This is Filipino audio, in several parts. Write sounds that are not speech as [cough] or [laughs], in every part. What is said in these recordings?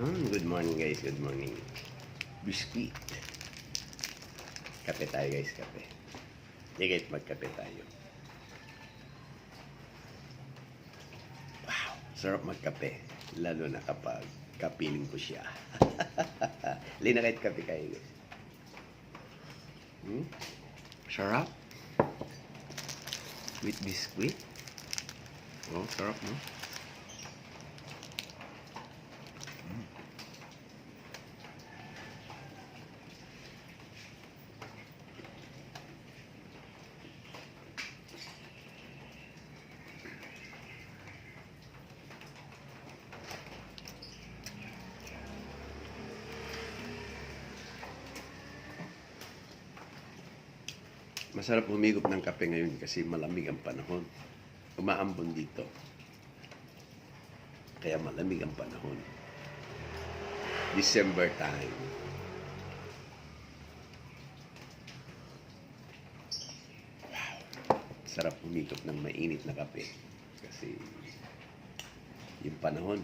Hmm, good morning guys, good morning. Biscuit. Kape tayo guys, kape. Sige, magkape tayo. Wow, sarap magkape. Lalo na kapag kapiling ko siya. [laughs] Lina kahit kape kayo guys. Hmm? Sarap. With biscuit. Oh, sarap no? Masarap humigop ng kape ngayon kasi malamig ang panahon. Umaambon dito. Kaya malamig ang panahon. December time. Sarap humigop ng mainit na kape. Kasi yung panahon.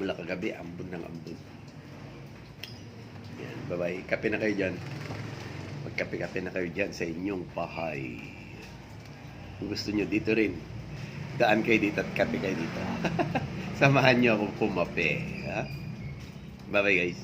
Mula kagabi, ambon ng ambon. Yan, bye-bye. Kape na kayo dyan. Magkape-kape na kayo dyan sa inyong bahay. Kung gusto nyo dito rin, daan kayo dito at kape kayo dito. [laughs] Samahan nyo akong pumape. Ha? Bye-bye guys.